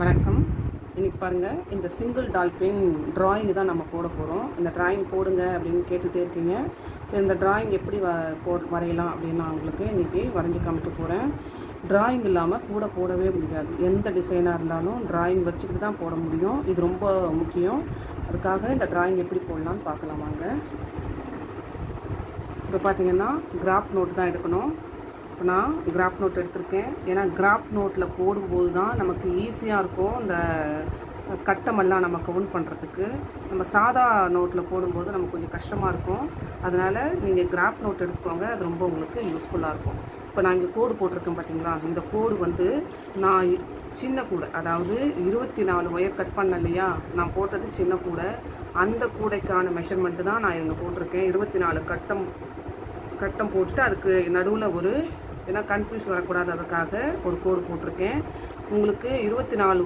வணக்கம். இன்றைக்கி பாருங்கள் இந்த சிங்கிள் டால்பின் ட்ராயிங் தான் நம்ம போட போகிறோம் இந்த ட்ராயிங் போடுங்க அப்படின்னு கேட்டுகிட்டே இருக்கீங்க. சரி இந்த ட்ராயிங் எப்படி வ போ வரையலாம் அப்படின்னு நான் உங்களுக்கு இன்றைக்கி வரைஞ்சி காமிக்க போகிறேன் ட்ராயிங் இல்லாமல் கூட போடவே முடியாது. எந்த டிசைனாக இருந்தாலும் ட்ராயிங் வச்சுக்கிட்டு தான் போட முடியும். இது ரொம்ப முக்கியம். அதுக்காக இந்த ட்ராயிங் எப்படி போடலான்னு பார்க்கலாம் வாங்க. இப்போ பார்த்தீங்கன்னா கிராஃப் நோட் தான் எடுக்கணும். இப்போ நான் கிராப் நோட் எடுத்திருக்கேன். ஏன்னா கிராப் நோட்டில் போடும்போது தான் நமக்கு ஈஸியாக இருக்கும் இந்த கட்டமெல்லாம் நம்ம கவுண்ட் பண்ணுறதுக்கு நம்ம சாதா நோட்டில் போடும்போது நமக்கு கொஞ்சம் கஷ்டமாக இருக்கும். அதனால் நீங்கள் கிராப் நோட் எடுத்துக்கோங்க. அது ரொம்ப உங்களுக்கு யூஸ்ஃபுல்லாக இருக்கும். இப்போ நான் இங்கே கோடு போட்டிருக்கேன் பார்த்தீங்களா இந்த கோடு வந்து நான் சின்ன கூடை அதாவது இருபத்தி நாலு ஒயர் கட் பண்ண இல்லையா? நான் போட்டது சின்ன கூடை. அந்த கூடைக்கான மெஷர்மெண்ட்டு தான் நான் இங்கே போட்டிருக்கேன். இருபத்தி நாலு கட்டம் கட்டம் போட்டுட்டு அதுக்கு நடுவில் ஒரு ஏன்னா கன்ஃபியூஸ் வரக்கூடாது. அதுக்காக ஒரு கோடு போட்டிருக்கேன். உங்களுக்கு இருபத்தி நாலு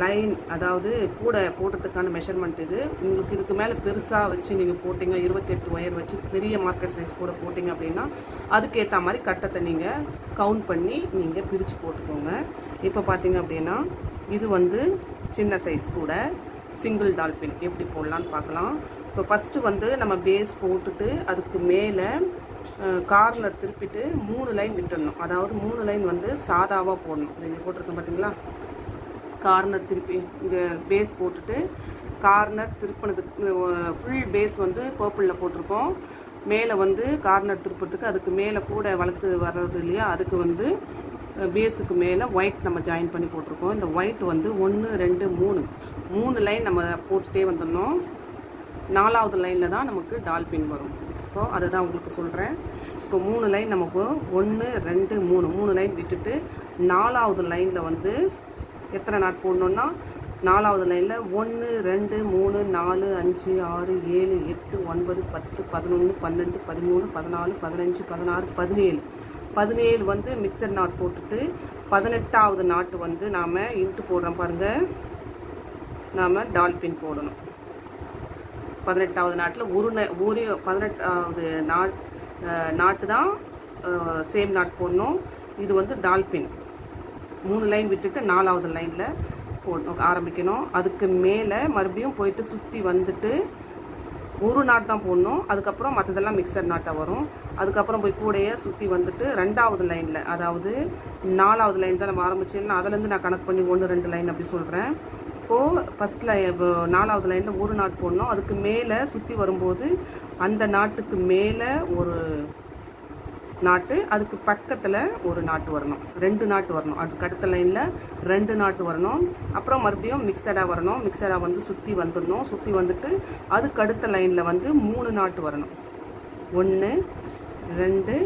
லைன் அதாவது கூட போடுறதுக்கான மெஷர்மெண்ட் இது. உங்களுக்கு இதுக்கு மேலே பெருசாக வச்சு நீங்கள் போட்டிங்க இருபத்தெட்டு ஒயர் வச்சு பெரிய மார்க்கெட் சைஸ் கூட போட்டிங்க அப்படின்னா அதுக்கேற்ற மாதிரி கட்டத்தை நீங்கள் கவுண்ட் பண்ணி நீங்கள் பிரித்து போட்டுக்கோங்க. இப்போ பார்த்தீங்க அப்படின்னா இது வந்து சின்ன சைஸ் கூட சிங்கிள் டால்பின் எப்படி போடலான்னு பார்க்கலாம். இப்போ ஃபஸ்ட்டு வந்து நம்ம பேஸ் போட்டுட்டு அதுக்கு மேலே கார்னர் திருப்பிட்டு மூணு லைன் விட்டுடணும் அதாவது மூணு லைன் வந்து சாதாவாக போடணும். இது இங்கே போட்டிருக்கேன் பார்த்தீங்களா கார்னர் திருப்பி இங்கே பேஸ் போட்டுட்டு கார்னர் திருப்பினதுக்கு ஃபுல் பேஸ் வந்து பர்பிளில் போட்டிருக்கோம். மேலே வந்து கார்னர் திருப்புறதுக்கு அதுக்கு மேலே கூட வளர்த்து வர்றது இல்லையா? அதுக்கு வந்து பேஸுக்கு மேலே ஒயிட் நம்ம ஜாயின் பண்ணி போட்டிருக்கோம். இந்த ஒயிட் வந்து ஒன்று ரெண்டு மூணு. மூணு லைன் நம்ம போட்டுகிட்டே வந்துடணும். நாலாவது லைனில் தான் நமக்கு டால்பின் வரும். இருக்கோ அதை தான் உங்களுக்கு சொல்கிறேன் இப்போ மூணு லைன் நமக்கு ஒன்று ரெண்டு மூணு மூணு லைன் விட்டுட்டு நாலாவது லைனில் வந்து எத்தனை நாட் போடணுன்னா நாலாவது லைனில் ஒன்று ரெண்டு மூணு நாலு அஞ்சு ஆறு ஏழு எட்டு ஒன்பது பத்து பதினொன்று பன்னெண்டு பதிமூணு பதினாலு பதினஞ்சு பதினாறு பதினேழு. பதினேழு வந்து மிக்சர் நாட் போட்டுட்டு பதினெட்டாவது நாட்டு வந்து நாம் இன்ட்டு போடுறோம் பாருங்கள் நாம் டால்பின் போடணும். பதினெட்டாவது நாட்டில் ஒரு ஒரு பதினெட்டாவது நாட் நாட்டு தான் சேம் நாட் போடணும். இது வந்து டால்பின். மூணு லைன் விட்டுட்டு நாலாவது லைனில் போடணும் ஆரம்பிக்கணும். அதுக்கு மேலே மறுபடியும் போயிட்டு சுற்றி வந்துட்டு ஒரு நாட் தான் போடணும். அதுக்கப்புறம் மற்றதெல்லாம் மிக்சர் நாட்டாக வரும். அதுக்கப்புறம் போய் கூடையே சுற்றி வந்துட்டு ரெண்டாவது லைனில் அதாவது நாலாவது லைன் தான் நம்ம ஆரம்பிச்சேன்னா அதுலேருந்து நான் கனெக்ட் பண்ணி ஒன்று ரெண்டு லைன் அப்படி சொல்கிறேன் இப்போது ஃபஸ்ட் லை நாலாவது லைனில் ஒரு நாட் போடணும். அதுக்கு மேலே சுற்றி வரும்போது அந்த நாட்டுக்கு மேலே ஒரு நாட்டு அதுக்கு பக்கத்தில் ஒரு நாட்டு வரணும். ரெண்டு நாட்டு வரணும். அதுக்கு அடுத்த லைனில் ரெண்டு நாட்டு வரணும். அப்புறம் மறுபடியும் மிக்சடாக வரணும். மிக்சடாக வந்து சுற்றி வந்துடணும். சுற்றி வந்துட்டு அதுக்கு அடுத்த லைனில் வந்து மூணு நாட்டு வரணும். ஒன்று ரெண்டு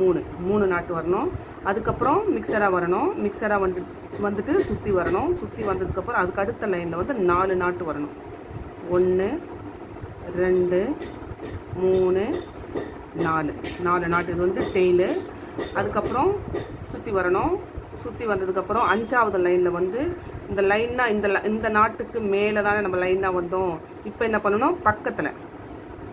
மூணு. மூணு நாட்டு வரணும். அதுக்கப்புறம் மிக்சராக வரணும். மிக்சராக வந்து வந்துட்டு சுற்றி வரணும். சுற்றி வந்ததுக்கப்புறம் அதுக்கு அடுத்த லைனில் வந்து நாலு நாட்டு வரணும். ஒன்று ரெண்டு மூணு நாலு. நாலு நாட்டு. இது வந்து டெய்லு அதுக்கப்புறம் சுற்றி வரணும். சுற்றி வந்ததுக்கப்புறம் அஞ்சாவது லைனில் வந்து இந்த லைனாக இந்த இந்த நாட்டுக்கு மேலே தானே நம்ம லைனாக வந்தோம். இப்போ என்ன பண்ணணும்? பக்கத்தில்.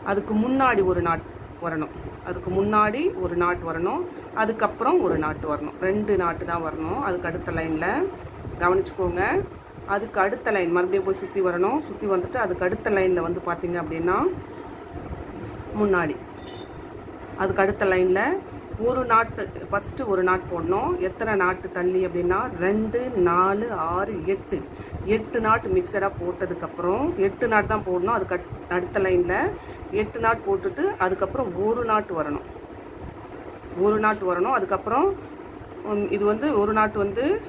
அதுக்கு முன்னாடி ஒரு நாட் வரணும். அதுக்கு முன்னாடி ஒரு நாட் வரணும். அதுக்கப்புறம் ஒரு நாட்டு வரணும். ரெண்டு நாட்டு தான் வரணும். அதுக்கு அடுத்த லைனில் கவனிச்சுக்கோங்க. அதுக்கு அடுத்த லைன் மறுபடியும் போய் சுற்றி வரணும். சுற்றி வந்துட்டு அதுக்கு அடுத்த லைனில் வந்து பார்த்தீங்க அப்படின்னா முன்னாடி. அதுக்கு அடுத்த லைனில் ஒரு நாட்டு ஃபஸ்ட்டு ஒரு நாட் போடணும். எத்தனை நாட்டு தள்ளி அப்படின்னா ரெண்டு நாலு ஆறு எட்டு. எட்டு நாட்டு மிக்சராக போட்டதுக்கப்புறம் எட்டு நாட் தான் போடணும். அதுக்கு அட்- அடுத்த லைனில் எட்டு நாட் போட்டுட்டு அதுக்கப்புறம் ஒரு நாட்டு வரணும். ஒரு நாட்டு வரணும். அதுக்கப்புறம் இது வந்து ஒரு நாட்டு வந்து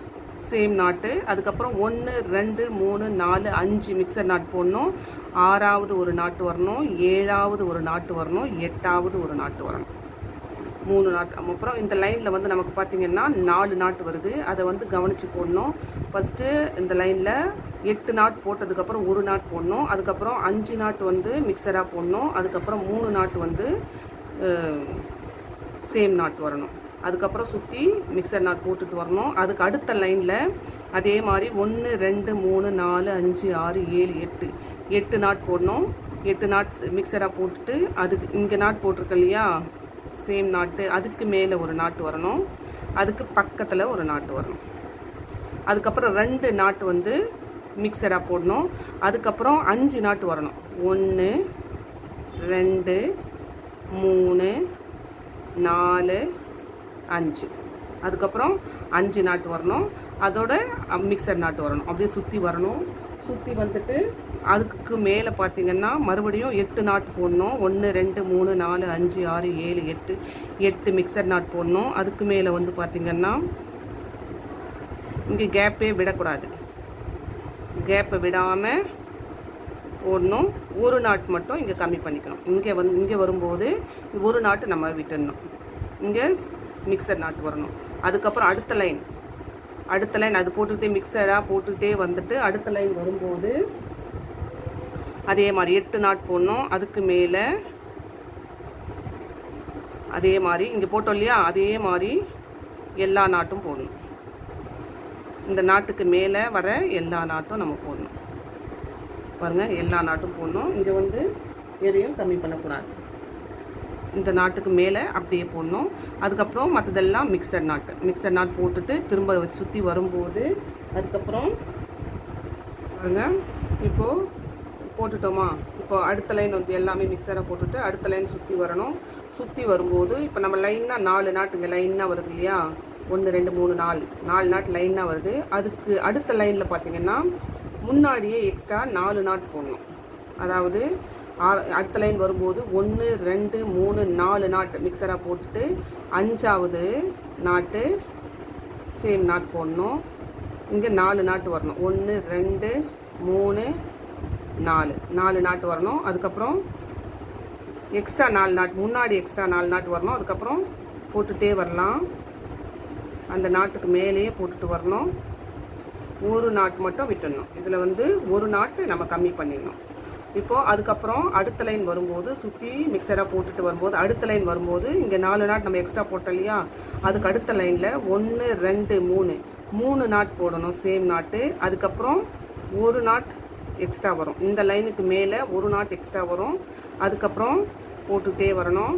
சேம் நாட்டு. அதுக்கப்புறம் ஒன்று ரெண்டு மூணு நாலு அஞ்சு மிக்சர் நாட் போடணும். ஆறாவது ஒரு நாட்டு வரணும். ஏழாவது ஒரு நாட்டு வரணும். எட்டாவது ஒரு நாட்டு வரணும். மூணு நாட்டு. அப்புறம் இந்த லைனில் வந்து நமக்கு பார்த்திங்கன்னா நாலு நாட்டு வருது. அதை வந்து கவனித்து போடணும். ஃபஸ்ட்டு இந்த லைனில் எட்டு நாட் போட்டதுக்கப்புறம் ஒரு நாட் போடணும். அதுக்கப்புறம் அஞ்சு நாட்டு வந்து மிக்சராக போடணும். அதுக்கப்புறம் மூணு நாட்டு வந்து சேம் நாட் வரணும். அதுக்கப்புறம் சுற்றி மிக்சர் நாட் போட்டுட்டு வரணும். அதுக்கு அடுத்த லைனில் அதே மாதிரி ஒன்று ரெண்டு மூணு நாலு அஞ்சு ஆறு ஏழு எட்டு. எட்டு நாட் போடணும். எட்டு நாட் மிக்சராக போட்டுட்டு அதுக்கு இங்கே நாட் போட்டிருக்க இல்லையா? சேம் நாட்டு அதுக்கு மேலே ஒரு நாட்டு வரணும். அதுக்கு பக்கத்தில் ஒரு நாட்டு வரணும். அதுக்கப்புறம் ரெண்டு நாட்டு வந்து மிக்சராக போடணும். அதுக்கப்புறம் அஞ்சு நாட்டு வரணும். ஒன்று ரெண்டு மூணு நாலு அஞ்சு. அதுக்கப்புறம் அஞ்சு நாட்டு வரணும். அதோட மிக்சர் நாட்டு வரணும். அப்படியே சுற்றி வரணும். சுற்றி வந்துட்டு அதுக்கு மேலே பார்த்திங்கன்னா மறுபடியும் எட்டு நாட் போடணும். ஒன்று ரெண்டு மூணு நாலு அஞ்சு ஆறு ஏழு எட்டு எட்டு மிக்சர் நாட் போடணும். அதுக்கு மேலே வந்து பார்த்திங்கன்னா இங்கே கேப்பே விடக்கூடாது. கேப்பை விடாமல் போடணும். ஒரு நாட் மட்டும் இங்கே கம்மி பண்ணிக்கணும். இங்கே வந்து இங்கே வரும்போது ஒரு நாட்டு நம்ம விட்டுடணும். இங்கே மிக்சர் நாட்டு வரணும். அதுக்கப்புறம் அடுத்த லைன் அடுத்த லைன் அது போட்டுக்கிட்டே மிக்சராக போட்டுக்கிட்டே வந்துட்டு அடுத்த லைன் வரும்போது அதே மாதிரி எட்டு நாட் போடணும். அதுக்கு மேலே அதே மாதிரி இங்கே போட்டோம் இல்லையா? அதே மாதிரி எல்லா நாட்டும் போடணும். இந்த நாட்டுக்கு மேலே வர எல்லா நாட்டும் நம்ம போடணும். பாருங்கள் எல்லா நாட்டும் போடணும். இங்கே வந்து எதையும் கம்மி பண்ணக்கூடாது. இந்த நாட்டுக்கு மேலே அப்படியே போடணும். அதுக்கப்புறம் மற்றதெல்லாம் மிக்சர் நாட்டு. மிக்சர் நாட் போட்டுட்டு திரும்ப சுற்றி வரும்போது அதுக்கப்புறம் பாருங்க இப்போது போட்டுட்டோமா? இப்போ அடுத்த லைன் வந்து எல்லாமே மிக்சரை போட்டுட்டு அடுத்த லைன் சுற்றி வரணும். சுற்றி வரும்போது இப்போ நம்ம லைனாக நாலு நாட்டுங்க லைனாக வருது இல்லையா? ஒன்று ரெண்டு மூணு நாலு. நாலு நாட்டு லைனாக வருது. அதுக்கு அடுத்த லைனில் பார்த்தீங்கன்னா முன்னாடியே எக்ஸ்ட்ரா நாலு நாட் போடணும். அதாவது அடுத்த லைன் வரும்போது ஒன்று ரெண்டு மூணு நாலு நாட்டு மிக்சராக போட்டுட்டு அஞ்சாவது நாட்டு சேம் நாட் போடணும். இங்கே நாலு நாட்டு வரணும். ஒன்று ரெண்டு மூணு நாலு. நாலு நாட்டு வரணும். அதுக்கப்புறம் எக்ஸ்ட்ரா நாலு நாட் முன்னாடி எக்ஸ்ட்ரா நாலு நாட்டு வரணும். அதுக்கப்புறம் போட்டுட்டே வரலாம். அந்த நாட்டுக்கு மேலேயே போட்டுட்டு வரணும். ஒரு நாட் மட்டும் விட்டுடணும். இதில் வந்து ஒரு நாட்டு நம்ம கம்மி பண்ணிடணும். இப்போ அதுக்கப்புறம் அடுத்த லைன் வரும்போது சுற்றி மிக்சராக போட்டுட்டு வரும்போது அடுத்த லைன் வரும்போது இங்கே நாலு நாட் நம்ம எக்ஸ்ட்ரா போட்டோம் இல்லையா? அதுக்கு அடுத்த லைனில் ஒன்று ரெண்டு மூணு. மூணு நாட் போடணும் சேம் நாட்டு. அதுக்கப்புறம் ஒரு நாட் எக்ஸ்ட்ரா வரும். இந்த லைனுக்கு மேலே ஒரு நாட் எக்ஸ்ட்ரா வரும். அதுக்கப்புறம் போட்டுகிட்டே வரணும்.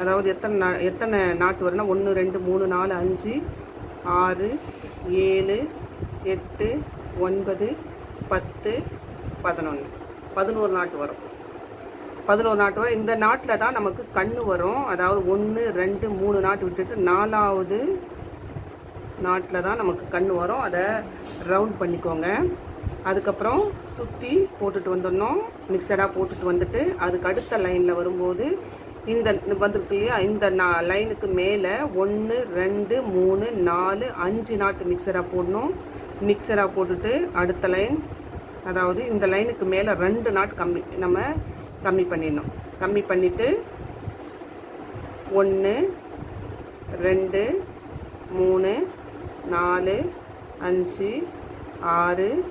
அதாவது எத்தனை நா எத்தனை நாட்டு வரும்னா ஒன்று ரெண்டு மூணு நாலு அஞ்சு ஆறு ஏழு எட்டு ஒன்பது பத்து பதினொன்று பதினோரு நாட்டு வரும். பதினோரு நாட்டு வரும். இந்த நாட்டில் தான் நமக்கு கண் வரும். அதாவது ஒன்று ரெண்டு மூணு நாட்டு விட்டுட்டு நாலாவது நாட்டில் தான் நமக்கு கண் வரும். அதை ரவுண்ட் பண்ணிக்கோங்க. அதுக்கப்புறம் சுற்றி போட்டுட்டு வந்துடணும். மிக்சடாக போட்டுட்டு வந்துட்டு அதுக்கு அடுத்த லைனில் வரும்போது இந்த வந்திருக்கு இல்லையா இந்த நா- லைனுக்கு மேலே ஒன்று ரெண்டு மூணு நாலு அஞ்சு நாட்டு மிக்சராக போடணும். மிக்சராக போட்டுட்டு அடுத்த லைன் அதாவது இந்த லைனுக்கு மேலே ரெண்டு நாட் கம்மி நம்ம கம்மி பண்ணிடணும். கம்மி பண்ணிவிட்டு ஒன்று ரெண்டு மூணு நாலு அஞ்சு ஆறு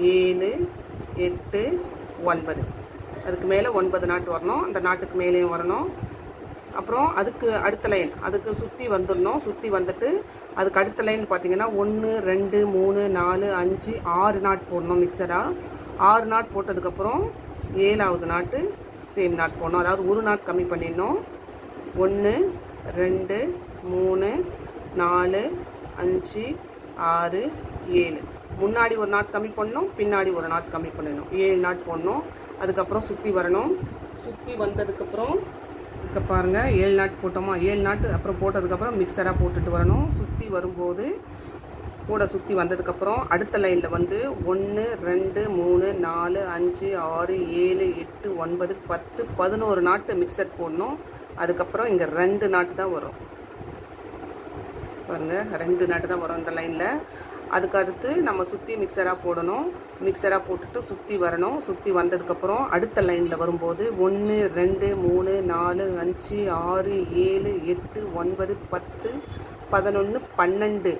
ஏழு எட்டு ஒன்பது. அதுக்கு மேலே ஒன்பது நாட்டு வரணும். அந்த நாட்டுக்கு மேலேயும் வரணும். அப்புறம் அதுக்கு அடுத்த லைன் அதுக்கு சுற்றி வந்துடணும். சுற்றி வந்துட்டு அதுக்கு அடுத்த லைன் பார்த்தீங்கன்னா ஒன்று ரெண்டு மூணு நாலு அஞ்சு ஆறு நாட் போடணும் மிக்சராக ஆறு நாட் போட்டதுக்கப்புறம் ஏழாவது நாட்டு சேம் நாட் போடணும். அதாவது ஒரு நாட் கம்மி பண்ணிடணும். ஒன்று ரெண்டு மூணு நாலு அஞ்சு ஆறு ஏழு. முன்னாடி ஒரு நாட் கம்மி பண்ணணும் பின்னாடி ஒரு நாட் கம்மி பண்ணணும் ஏழு நாட் போடணும். அதுக்கப்புறம் சுற்றி வரணும். சுற்றி வந்ததுக்கப்புறம் இருக்க பாருங்கள் ஏழு நாட் போட்டோமா? ஏழு நாட்டு அப்புறம் போட்டதுக்கப்புறம் மிக்சராக போட்டுட்டு வரணும். சுற்றி வரும்போது கூட சுற்றி வந்ததுக்கப்புறம் அடுத்த லைனில் வந்து ஒன்று ரெண்டு மூணு நாலு அஞ்சு ஆறு ஏழு எட்டு ஒன்பது பத்து பதினோரு நாட்டு மிக்சர் போடணும். அதுக்கப்புறம் இங்கே ரெண்டு நாட்டு தான் வரும். பாருங்கள் ரெண்டு நாட்டு தான் வரும் இந்த லைனில் அதுக்கு அடுத்து நம்ம சுற்றி மிக்சராக போடணும். மிக்சராக போட்டுட்டு சுற்றி வரணும். சுற்றி வந்ததுக்கப்புறம் அடுத்த லைனில் வரும்போது ஒன்று ரெண்டு மூணு நாலு அஞ்சு ஆறு ஏழு எட்டு ஒன்பது பத்து பதினொன்று பன்னெண்டு.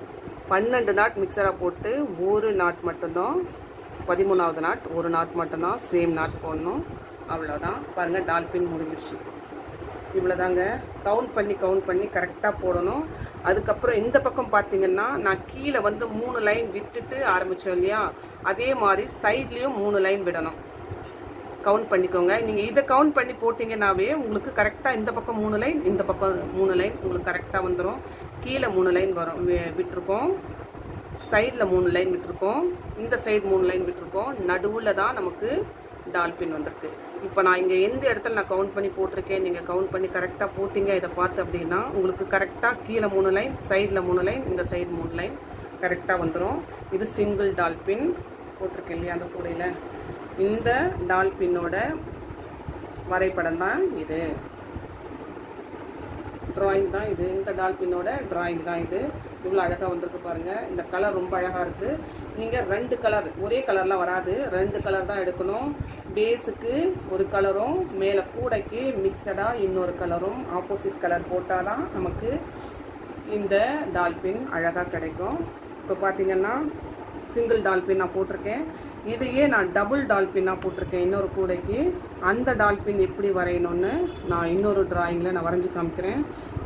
பன்னெண்டு நாட் மிக்சராக போட்டு ஒரு நாட் மட்டும்தான் பதிமூணாவது நாட் ஒரு நாட் மட்டும்தான் சேம் நாட் போடணும். அவ்வளோதான் பாருங்கள் டால்பின் முடிஞ்சிருச்சு. இவ்வளோதாங்க கவுண்ட் பண்ணி கவுண்ட் பண்ணி கரெக்டாக போடணும். அதுக்கப்புறம் இந்த பக்கம் பார்த்தீங்கன்னா நான் கீழே வந்து மூணு லைன் விட்டுட்டு ஆரம்பித்தோம் இல்லையா? அதே மாதிரி சைட்லேயும் மூணு லைன் விடணும். கவுண்ட் பண்ணிக்கோங்க. நீங்கள் இதை கவுண்ட் பண்ணி போட்டிங்கன்னாவே உங்களுக்கு கரெக்டாக இந்த பக்கம் மூணு லைன் இந்த பக்கம் மூணு லைன் உங்களுக்கு கரெக்டாக வந்துடும் கீழே மூணு லைன் வரும் வி- சைடில் மூணு லைன் விட்டுருக்கோம். இந்த சைடு மூணு லைன் விட்டுருக்கோம். நடுவில் தான் நமக்கு டால்பின் வந்திருக்கு. இப்போ நான் இங்கே எந்த இடத்துல நான் கவுண்ட் பண்ணி போட்டிருக்கேன் நீங்கள் கவுண்ட் பண்ணி கரெக்டாக போட்டிங்க இதை பார்த்து அப்படின்னா உங்களுக்கு கரெக்டாக கீழே மூணு லைன் சைடில் மூணு லைன் இந்த சைடு மூணு லைன் கரெக்டாக வந்துடும் இது சிங்கிள் டால்பின் போட்டிருக்கேன் இல்லையா அந்த கூடையில்? இந்த டால்பின்னோட வரைபடம் தான் இது. ட்ராயிங் தான் இது. இந்த டால்பின்னோட ட்ராயிங் தான் இது. இவ்வளோ அழகாக வந்திருக்கு பாருங்கள் இந்த கலர் ரொம்ப அழகாக இருக்குது நீங்கள் ரெண்டு கலர் ஒரே கலரில் வராது. ரெண்டு கலர் தான் எடுக்கணும். பேஸுக்கு ஒரு கலரும் மேலே கூடைக்கு மிக்சடாக இன்னொரு கலரும் ஆப்போசிட் கலர் போட்டால் தான் நமக்கு இந்த டால்பின் அழகாக கிடைக்கும். இப்போ பார்த்தீங்கன்னா சிங்கிள் டால்பின் நான் போட்டிருக்கேன். இதையே நான் டபுள் டால்பின்னாக போட்டிருக்கேன் இன்னொரு கூடைக்கு. அந்த டால்பின் எப்படி வரையணும்னு நான் இன்னொரு டிராயிங்கில் நான் வரைஞ்சி காமிக்கிறேன்.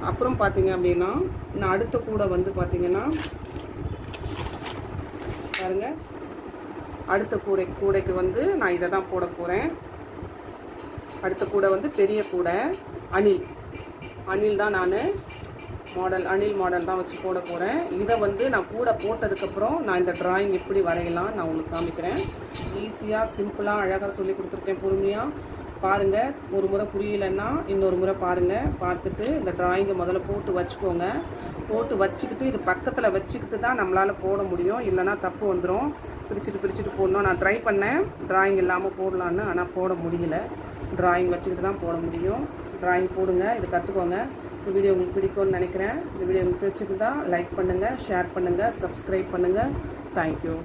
அப்புறம் பார்த்தீங்க அப்படின்னா நான் அடுத்த கூடை வந்து பார்த்தீங்கன்னா பாருங்க. அடுத்த கூடை கூடைக்கு வந்து நான் இதை தான் போட போகிறேன் அடுத்த கூடை வந்து பெரிய கூடை அணில். அணில் தான் நான் மாடல் அணில் மாடல் தான் வச்சு போட போகிறேன் இதை வந்து நான் கூட போட்டதுக்கப்புறம் நான் இந்த ட்ராயிங் எப்படி வரையலாம் நான் உங்களுக்கு காமிக்கிறேன். ஈஸியாக சிம்பிளாக அழகாக சொல்லி கொடுத்துருக்கேன் பொறுமையாக பாருங்கள் ஒரு முறை புரியலைன்னா இன்னொரு முறை பாருங்கள் பார்த்துட்டு இந்த ட்ராயிங்கை முதல்ல போட்டு வச்சுக்கோங்க. போட்டு வச்சுக்கிட்டு இது பக்கத்தில் வச்சுக்கிட்டு தான் நம்மளால் போட முடியும். இல்லைன்னா தப்பு வந்துடும் பிரிச்சுட்டு பிரிச்சுட்டு போடணும். நான் ட்ரை பண்ணேன். ட்ராயிங் இல்லாமல் போடலான்னு ஆனால் போட முடியல. ட்ராயிங் வச்சுக்கிட்டு தான் போட முடியும். ட்ராயிங் போடுங்க. இது கற்றுக்கோங்க இந்த வீடியோ உங்களுக்கு பிடிக்கும்னு நினைக்கிறேன். இந்த வீடியோ உங்களுக்கு பிடிச்சிருந்தால் லைக் பண்ணுங்கள் ஷேர் பண்ணுங்கள் சப்ஸ்கிரைப் பண்ணுங்கள் தேங்க்யூ